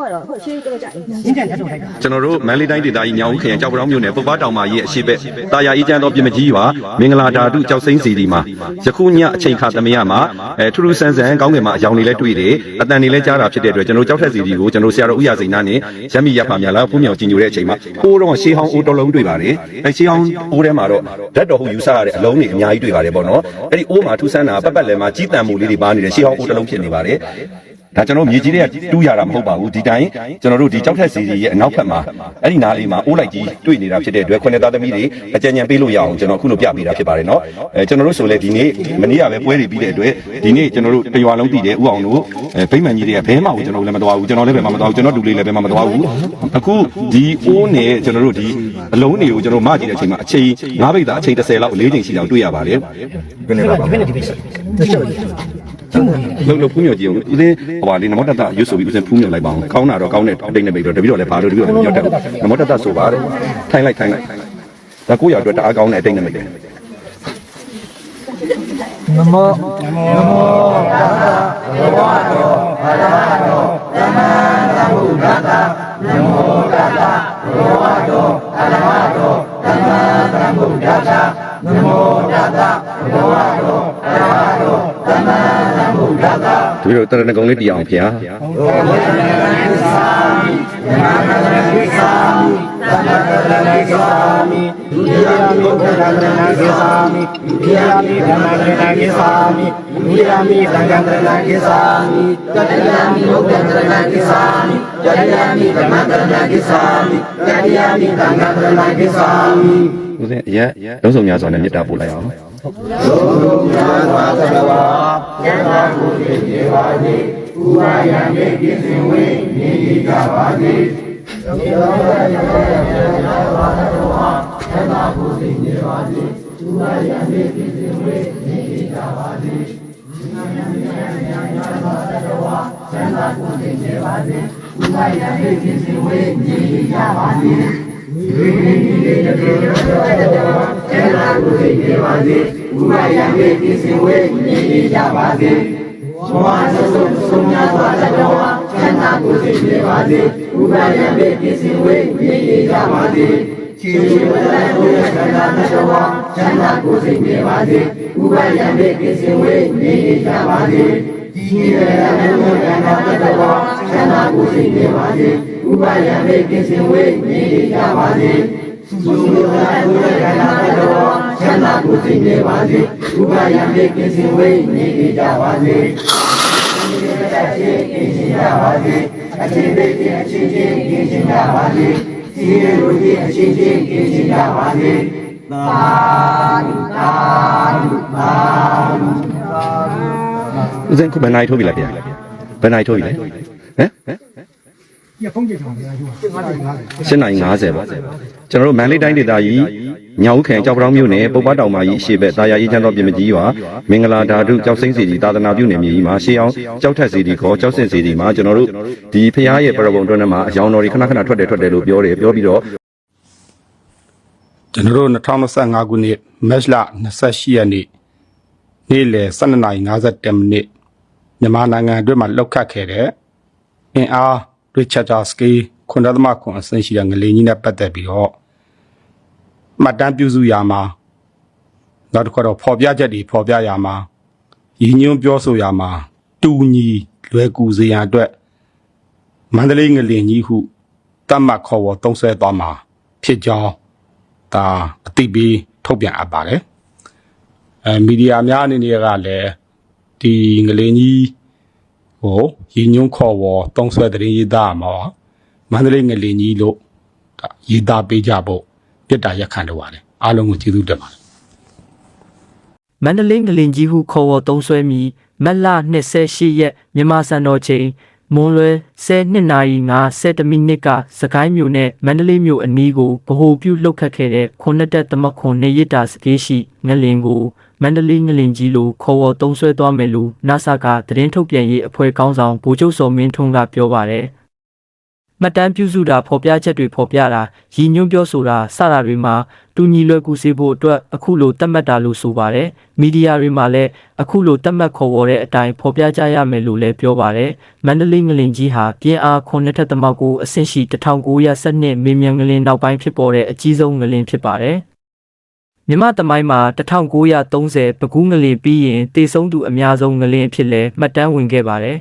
ကတော့ဟုတ်ရှင်းတော့ကြတယ်ရင်းကြံတက်တော့လိုက်တာကျွန်တော်တို့မန္တလေးတိုင်းဒေသကြီးညောင်ဦးခရိုင်ကြောက်ပတောင်းမြို့နယ်ပုပ္ပတောင်မကြီးရဲ့အရှိဘက်တာယာအေးချမ်းသောပြင်မကြီးရွာမင်္ဂလာဓာတုကြောက်စိမ့်စီဒီမှာယခုညအချိန်ခါသမယမှာအဲထူးထူးဆန်းဆန်းကောင်းကင်မှာအယောင်တွေလည်းတွေ့တယ်အတန်တွေလည်းကြားတာဖြစ်တဲ့အတွက်ကျွန်တော်တို့ကြောက်ထက်စီဒီကိုကျွန်တော်တို့ဆရာတော်ဥရစိန်နာနဲ့ရမီရဖာမြလာဖူးမြောင်ကြည်ညိုတဲ့အချိန်မှာကိုးတော့ရှေးဟောင်းအိုးတော်လုံးတွေ့ပါတယ်အဲရှေးဟောင်းအိုးထဲမှာတော့ဓာတ်တော်ဟုယူဆရတဲ့အလုံးတွေအများကြီးတွေ့ပါတယ်ပေါ့နော်အဲ့ဒီအိုးမှာထူးဆန်းတာပတ်ပတ်လည်မှာကြီးတန်မှုလေးတွေပါနေတယ်ရှေးဟောင်းအိုးတစ်လုံးဖြစ်နေပါတယ် ဒါကျွန်တော်မြေကြီးတွေကတူးရတာမဟုတ်ပါဘူးဒီတိုင်းကျွန်တော်တို့ဒီကြောက်ထက်စီစီရဲ့အနောက်ဘက်မှာအဲ့ဒီနားလေးမှာအိုးလိုက်ကြီးတွေ့နေတာဖြစ်တဲ့အတွက်ခွနဲ့သားသမီးတွေအကြံဉာဏ်ပေးလို့ရအောင်ကျွန်တော်ခုလိုပြပေးတာဖြစ်ပါတယ်နော်အဲကျွန်တော်တို့ဆိုလဲဒီနေ့မနေ့ကပဲပွဲတွေပြီးတဲ့အတွက်ဒီနေ့ကျွန်တော်တို့တရွာလုံးတည်တယ်ဥအောင်တို့ဗိမ္မာန်ကြီးတွေကဘဲမှကိုကျွန်တော်လည်းမတော်ဘူးကျွန်တော်လည်းဘဲမှမတော်ဘူးကျွန်တော်တူလေးလည်းဘဲမှမတော်ဘူးအခုဒီအိုးနဲ့ကျွန်တော်တို့ဒီအလုံးတွေကိုကျွန်တော်မကြည့်တဲ့အချိန်မှာအချိန်၅ဘိတ်သားအချိန်30လောက်၄ချိန်ရှိအောင်တွေ့ရပါတယ်ဘယ်နဲ့ပါဘယ်နဲ့ဒီဘိတ်ရှိတယ် လုံလုံဖူးမြော်ကြည့်အောင်ဦးစင်းဟိုပါလေနမောတတရွတ်ဆိုပြီးဦးစင်းဖူးမြော်လိုက်ပါအောင်ကောင်းတာတော့ကောင်းတဲ့တိတ်နေပြီတော့တပည့်တော်လည်းဘာလို့တပည့်တော်လည်းမြောက်တက်နမောတတဆိုပါတယ်ထိုင်လိုက်ထိုင်လိုက်ဒါကိုရအတွက်တအားကောင်းတဲ့အတိတ်နေမိတ်တ ယ်နမောနမောတပည့်တော်တရဏဂုံလေးတီးအောင်ဖေဟာဒု တိယမိဘုရားတနာကိသာမိဒုတိယမိဓမ္မတနာကိသာမိဒုတိယ မိသံဃာတနာကိသာမိတတိယမိဘုရားတနာကိသာမိတတိယမိဓမ္မတနာကိသာမိတတိယမိသံဃာတနာကိသာမိဦးစ င်းအရက်လုံးစုံများစွာနဲ့မေတ္တာပို့လိုက်အောင် ဦးစင်းခုဘယ်နိုင်ထိုးပြီလဲဖေဘယ်နိုင်ထိုးပြီလဲဟမ်ရဖုံးကြည့်ဆောင်ဗျာယူ50 7နိုင်50ပါကျွန်တော်တို့မန္တလေးတိုင်းဒေသကြီးညောင်ဦးခရိုင်ကြောက်ပတောင်းမြို့နယ်ပုပ္ပတောင်မကြီးအရှိဘက်တာယာအေးချမ်းသောပြင်မကြီးရွာမင်္ဂလာဓာတုကြောက်စိမ့်စီဒီသာသနာပြုနယ်မြေကြီးမှာရှေးအောင်ကြောက်ထက်စီဒီခေါ်ကြောက်စင်စီဒီမှာကျွန်တော်တို့ဒီဖရားရဲ့ပရဘုံတွန်းထဲမှာအယောင်တော်တွေခဏခဏထွက်တယ်ထွက်တယ်လို့ပြောတယ်ပြောပြီးတော့ကျွန်တော်တို့2025ခုနှစ်မတ်လ28ရက်နေ့ နေ့လယ်12:57မိနစ်မြန်မာနိုင်ငံအတွက်မှာလောက်ခတ်ခဲ့တဲ့အင်အားရစ်ချတ်တာစကီခွန်ဒသမခွန်အဆင့်ရှိတဲ့ငလေကြီးနဲ့ပတ်သက်ပြီးတော့မှတ်တမ်းပြုစုရမှာနောက်တစ်ခါတော့ဖော်ပြချက်တွေဖော်ပြရမှာရည်ညွှန်းပြောဆိုရမှာတူညီလွယ်ကူစေရန်အတွက်မန္တလေးငလင်ကြီးဟုတတ်မှတ်ခေါ်ဝေါ်သုံးဆွဲသွားမှာဖြစ်ကြောင်းဒါအသိပေးထုတ်ပြန်အပ်ပါတယ် အဲမီဒီယာများအနေနဲ့ကလည်းဒီငလင်းကြီးဟိုရည်ညွှန်းခေါ်ဝေါ်တုံးဆွဲတဲ့ရေးသားမှာမန္တလေးငလင်းကြီးလို့ဒါရေးသားပေးကြဖို့ပြစ်တာရက်ခံတော့ပါတယ်အားလုံးကိုကျေးဇူးတင်ပါတယ်မန္တလေးငလင်ကြီးဟုခေါ်ဝေါ်သုံးဆွဲမိမက်လ28ရက်မြန်မာစံတော်ချိန် မွန်းလွဲ12နာရီ50မိနစ်ကစကိုင်းမြို့နဲ့မန္တလေးမြို့အနီးကိုဗဟိုပြုလှုပ်ခတ်ခဲ့တဲ့ခုနှစ်တက်သမခွန်နေရတာစကေးရှိငလင်ကိုမန္တလေးငလင်ကြီးလိုခေါ်ဝေါ်သုံးဆွဲသွားမယ်လို့ NASA ကသတင်းထုတ်ပြန်ရေးအဖွဲ့ခေါင်းဆောင်ဗိုလ်ချုပ်စောမင်းထွန်းကပြောပါတယ် မှတ်တမ်းပြုစုတာဖော်ပြချက်တွေဖော်ပြတာရည်ညွှန်းပြောဆိုတာစတာတွေမှာတူညီလွယ်ကူစေဖို့အတွက်အခုလိုသတ်မှတ်တာလို့ဆိုပါတယ်မီဒီယာတွေမှာလည်းအခုလိုသတ်မှတ်ခေါ်ဝေါ်တဲ့အတိုင်းဖော်ပြကြရမယ်လို့လည်းပြောပါတယ်မန္တလေးငလင်ကြီးဟာပြင်းအား9ထက်သမောက်ကိုအဆင့်ရှိ1912မေမြန်ငလင်နောက်ပိုင်းဖြစ်ပေါ်တဲ့အကြီးဆုံးငလင်ဖြစ်ပါတယ်မြမတမိုင်းမှာ1930ပကူးငလင်ပြီးရင်တေဆုံးသူအများဆုံးငလင်အဖြစ်လဲမှတ်တမ်းဝင်ခဲ့ပါတယ်